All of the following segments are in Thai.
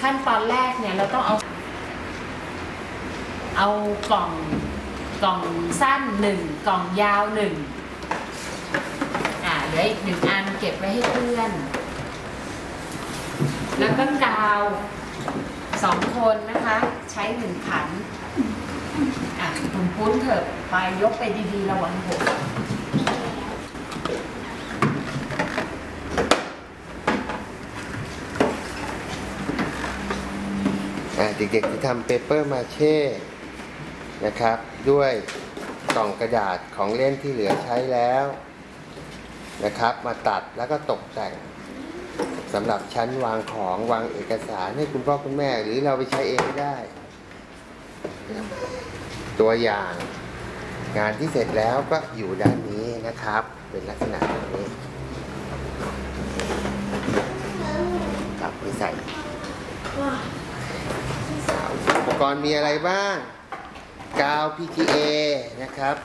ขั้นตอนแรกเนี่ยเราต้องเอา เอากล่องกล่องสั้นหนึ่งกล่องยาวหนึ่งอ่าเหลืออีกหนึ่งอันเก็บไว้ให้เพื่อน แล้วก็กาวสองคนนะคะ ใช้หนึ่งขันอะคุณปุ้นเถอะไปยกไปดีๆระวังหัว เด็กๆจะทำเปเปอร์มาเช่นะครับ ด้วยกล่องกระดาษของเล่นที่เหลือใช้แล้วนะครับ มาตัดแล้วก็ตกแต่งสำหรับชั้นวางของวางเอกสารให้คุณพ่อคุณแม่หรือเราไปใช้เองก็ได้ ตัวอย่างงานที่เสร็จแล้วก็อยู่ด้านนี้นะครับ เป็นลักษณะแบบนี้ครับไปใส่ กรณ์มีอะไรบ้าง กาว PTA นะครับ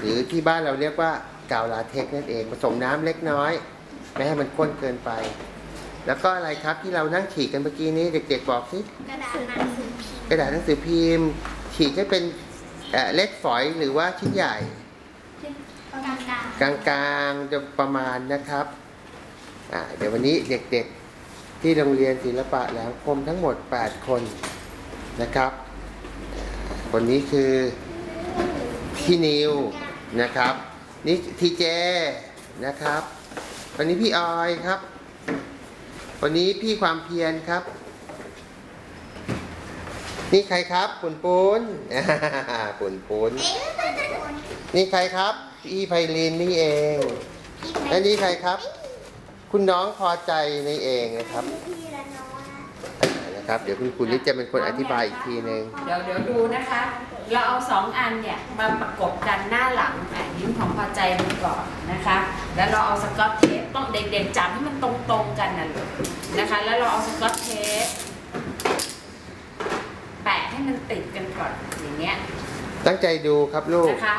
หรือที่บ้านเราเรียกว่ากาวลาเท็กซ์นั่นเองผสมน้ำเล็กน้อย ไม่ให้มันข้นเกินไป แล้วก็อะไรครับที่เรานั่งฉีกกันเมื่อกี้นี้ เด็กๆบอกสิกระดาษหนังสือพิมพ์กระดาษหนังสือพิมพ์ฉีกให้เป็นเอ่อเล็กฝอยหรือว่าชิ้นใหญ่ กลางกลางๆจะประมาณนะครับอ่าเดี๋ยววันนี้เด็กๆที่โรงเรียนศิลปะแหลมคมทั้งหมด 8 คน นะครับอ่าคนนี้คือพี่นิวนะครับนี่ทีเจนะครับคนนี้พี่ออยครับคนนี้พี่ความเพียรครับ นี่ใครครับปุนปุนปุนปุนๆเอ๊ะไม่เป็นคนนี่ใครครับพี่ไพลินนี่เองและนี่ใครครับ คุณน้องพอใจนี่เองนะครับ พี่ละน้อย อ่านะ ครับ เดี๋ยวคุณคุณนิดจะเป็นคนอธิบายอีกทีหนึ่งเดี๋ยวเดี๋ยวดูนะคะ เราเอาสองอันเนี่ยมาประกบกันหน้าหลังอะยิ้มของพอใจดูก่อนนะคะ แล้วเราเอาสกอตเทปต้องเด็กๆจับให้มันตรงๆกันนะลูกนะคะ แล้วเราเอาสกอตเทปแปะให้มันติดกันก่อนอย่างเงี้ยตั้งใจดูครับลูกนะคะ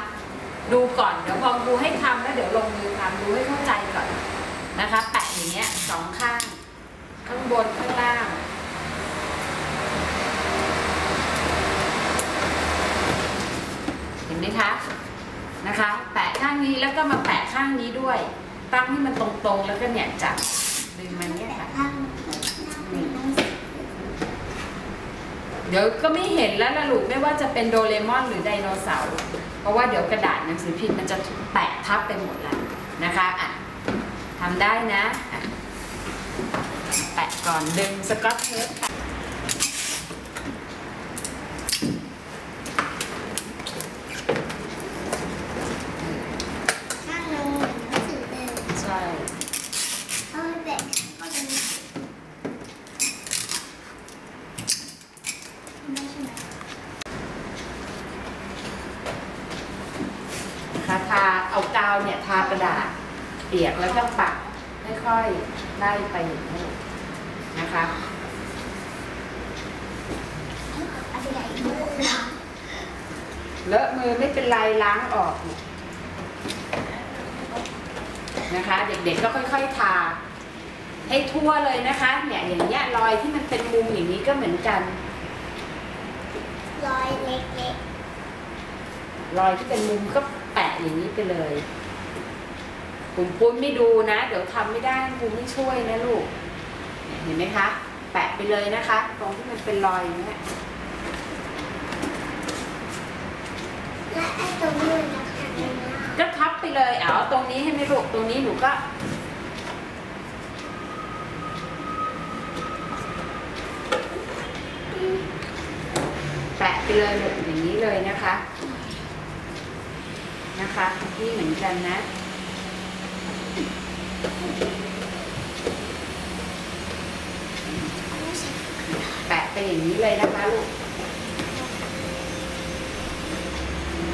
ดูก่อนเดี๋ยวพอดูให้ทำแล้วเดี๋ยวลงมือทำดูให้เข้าใจก่อนนะคะ แปะอย่างเงี้ยสองข้าง ข้างบนข้างล่าง เห็น ไหมคะนะคะ แปะข้างนี้แล้วก็มาแปะข้างนี้ด้วย ตั้งให้มันตรงๆ แล้วก็เนี่ยจับดึงมันเนี่ยค่ะเดี๋ยวก็ไม่เห็นแล้วละลูกไม่ว่าจะเป็นโดเรมอนหรือไดโนเสาร์เพราะว่าเดี๋ยวกระดาษหนังสือพิมพ์มันจะแปะทับไปหมดแล้วนะคะอะทำได้นะะแปะก่อนดึงสก๊อตเทปค่ะ ข้างหนึงเหมือนหนังสือเดิม ใช่ เอาไปแปะก็จะมีไม่ใช่ไหม นะคะทาเอากาวเนี่ยทากระดาษเปียกแล้วก็ปักค่อยๆไล่ไปอย่างนี้นะคะเอาไปไหนมือนะเลอะมือไม่เป็นไรล้างออกเนี่ยนะคะ เด็กๆก็ค่อยๆทา ให้ทั่วเลยนะคะ เนี่ยอย่างเงี้ยรอยที่มันเป็นมุมอย่างนี้ก็เหมือนกัน รอยเล็กรอยที่เป็นมุมก็แปะ อย่างนี้ไปเลยคุณปุ้นไม่ดูนะ เดี๋ยวทำไม่ได้คุณไม่ช่วยนะลูกเนี่ยเห็นไหมคะ แปะไปเลยนะคะ ตรงที่มันเป็นรอยอย่างเนี้ยๆและไอ้ตรงนี้นะคะเนี่ยนะก็ทับไปเลยเอาตรงนี้ให้ไหม่ลูกตรงนี้หนูก็แปะไปเลยแบบอย่างนี้เลยนะคะ นะคะนี่เหมือนกันนะแปะไปอย่างนี้เลยนะคะลูก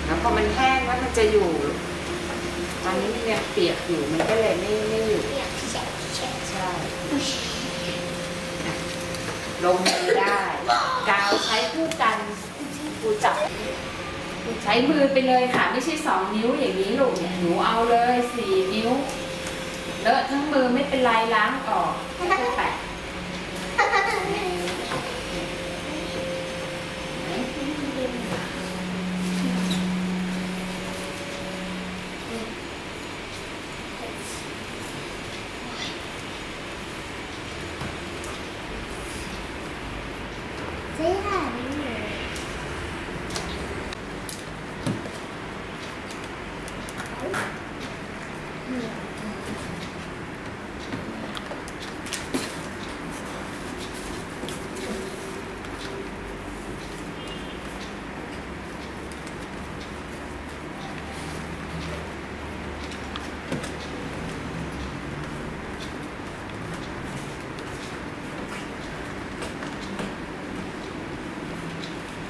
แล้วพอมันแห้งแล้วมันจะอยู่ ตอนนี้มันยังเปียกอยู่มันก็เลยไม่ไม่อยู่ใช่ลงมือได้ กาวใช้คู่กันกูจับ ใช้มือไปเลยค่ะ ไม่ใช่สองนิ้วอย่างนี้ลูกเนี่ยหนูเอาเลยสี่นิ้วเลอะทั้งมือไม่เป็นไรล้างออกแค่แปะ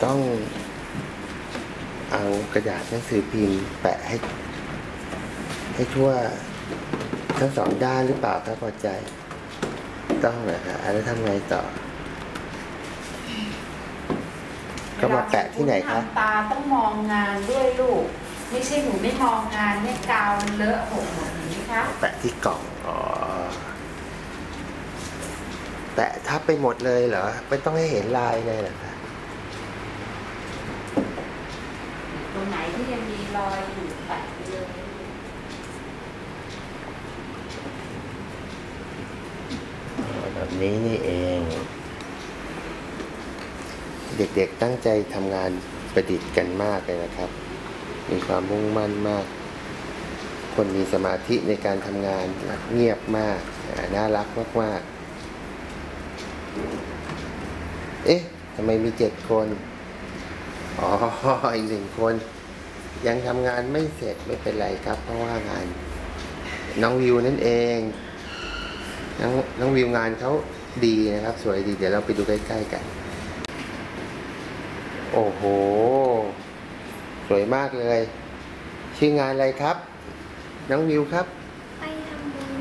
ต้องเอากระดาษหนังสือพิมพ์แปะให้ ให้ทั่วทั้งสองด้านหรือเปล่าครับพอใจ ต้องนะครับแล้วทำไงต่อ ก็มาแปะที่ไหนคะเวลาณทำตาต้องมองงานด้วยลูก ไม่ใช่หนูไม่มองงานเนี่ยกาวมันเลอะหกหมดอย่างนี้คะแปะที่กล่องอ๋อแปะทับไปหมดเลยเหรอ ไม่ต้องให้เห็นลายเลยเหรอคะตรงไหนที่ยังมีรอยอยู่แปะไปเลย อ๋อแบบ นี้นี่เอง เด็กๆตั้งใจทำงานประดิษฐ์กันมากเลยนะครับ มีความมุ่งมั่นมาก คนมีสมาธิในการทำงานเงียบมาก น่ารักมากๆ เอ๊ะทำไมมีเจ็ดคน อ๋อ อีกหนึ่งคน ยังทำงานไม่เสร็จไม่เป็นไรครับ เพราะว่างานน้องวิวนั่นเอง น้องน้องวิวงานเขาดีนะครับ สวยดี เดี๋ยวเราไปดูใกล้ๆกัน โอ้โห สวยมากเลย ชื่องานอะไรครับ น้องวิวครับ ไปทำบุญ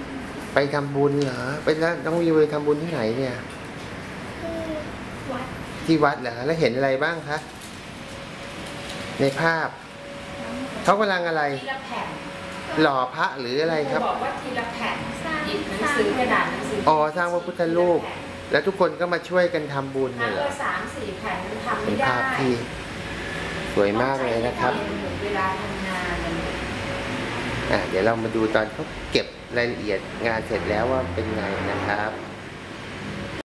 ไปทำบุญเหรอ ไปแล้วน้องวิวไปทำบุญที่ไหนเนี่ย ที่วัดที่วัดเหรอ แล้วเห็นอะไรบ้างคะ ในภาพ เขากำลังอะไร ทีละแผ่นหล่อพระหรืออะไรครับ บอกว่าทีละแผ่นสร้าง หยิบหนังสือกระดาษหนังสืออ๋อสร้างพระพุทธรูป แล้วทุกคนก็มาช่วยกันทำบุญทำเนี่ยเหรเลอยสามสี่แผ่นมันทำเป็ไม่นได้ภาพที่สวยมากเลยนะครับ เวลาทำงานมันอะเดี๋ยวเรามาดูตอนเขาเก็บรายละเอียดงานเสร็จแล้วว่าเป็นไงนะครับ